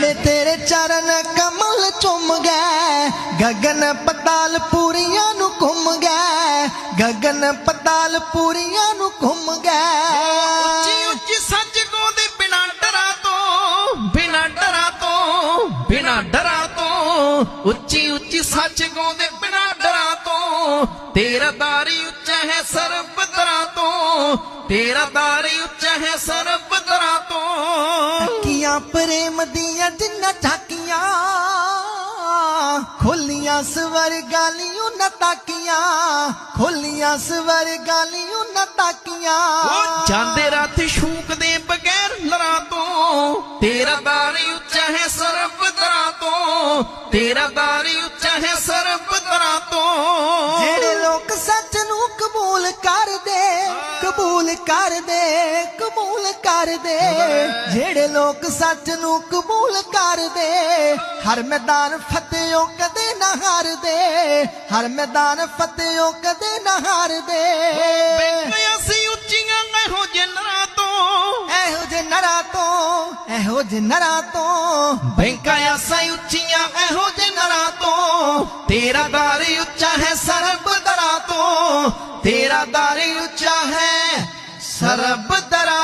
ਜਿਹੜੇ ਤੇਰੇ ਚਰਨ ਕਮਲ ਚੁੰਮ ਗਏ। ਗਗਨ ਪਤਾਲ ਪੂਰੀਆਂ ਨੂੰ ਘੁੰਮ ਗਏ। ਗਗਨ ਪਤਾਲ ਪੂਰੀਆਂ ਨੂੰ ਘੁੰਮ ਉੱਚੀ ਗਏ। ਉੱਚੀ ਸੱਚ ਗਾਉਂਦੇ ਬਿਨਾ ਡਰਾਂ ਤੋਂ, ਬਿਨਾ ਡਰਾਂ ਤੋਂ, ਬਿਨਾ ਡਰਾ ਤੋਂ। ਉੱਚੀ ਉੱਚੀ ਸੱਜ ਗਾਉਂਦੇ ਬਿਨਾ ਡਰਾ ਤੋਂ। ਤੇਰਾ ਦਾਰੀ ਉੱਚਾ ਹੈ ਸਰਬ ਦਰਾਂ ਤੋਂ। ਤੇਰਾ ਦਾਰੀ ਉੱਚਾ ਹੈ ਸਰਬ ਦਰਾ ਤੋਂ। ਪ੍ਰੇਮ ਦੀਆਂ ਜਿੰਨਾ ਝਾਕੀਆਂ, ਖੋਲੀਆਂ ਸਵਰ ਗਾਲੀਆਂ ਨਾ ਤਾਕੀਆਂ, ਖੋਲੀਆਂ ਸਵਰ ਗਾਲੀਆਂ ਨਾ ਤਾਕੀਆਂ। ਜਾਂਦੇ ਰਾਤ ਸ਼ੂਕਦੇ ਬਗੈਰ ਲਰਾ ਤੋਂ, ਤੇਰਾ ਦਾਰੀ ਉੱਚਾ ਹੈ ਸਰਬ ਦਰਾ ਤੋਂ, ਤੇਰਾ ਦਾਰੀ ਉੱਚਾ ਹੈ ਸਰਬ ਦਰਾ ਤੋਂ। ਕਬੂਲ ਕਰ ਦੇ ਕਬੂਲ ਕਰ ਦੇ ਜਿਹੜੇ ਲੋਕ ਸੱਚ ਨੂੰ ਕਬੂਲ ਕਰ ਦੇ ਹਰ ਮੈਦਾਨ ਫਤਿਹੋਂ ਕਦੇ ਨਾ ਹਾਰਦੇ। ਹਰ ਮੈਦਾਨ ਫਤਿਹੋਂ ਕਦੇ ਨਾ ਹਾਰਦੇ। ਅਸੀਂ ਉੱਚੀਆਂ ਇਹੋ ਜੇ ਨਰਾ ਤੋਂ। ਇਹੋ ਜੇ ਨਰਾ ਤੋਂ ਇਹੋ ਜੇ ਨਰਾ ਤੋਂ। ਬੈਂਕਾਂ ਅਸੀਂ ਉੱਚੀਆਂ ਇਹੋ ਜੇ ਨਰਾ ਤੋਂ। ਤੇਰਾ ਦਾਰ ਉੱਚਾ ਹੈ ਸਰਬ ਦਰਾ ਤੋਂ। ਤੇਰਾ ਦਾਰ ਉੱਚਾ ਹੈ तरा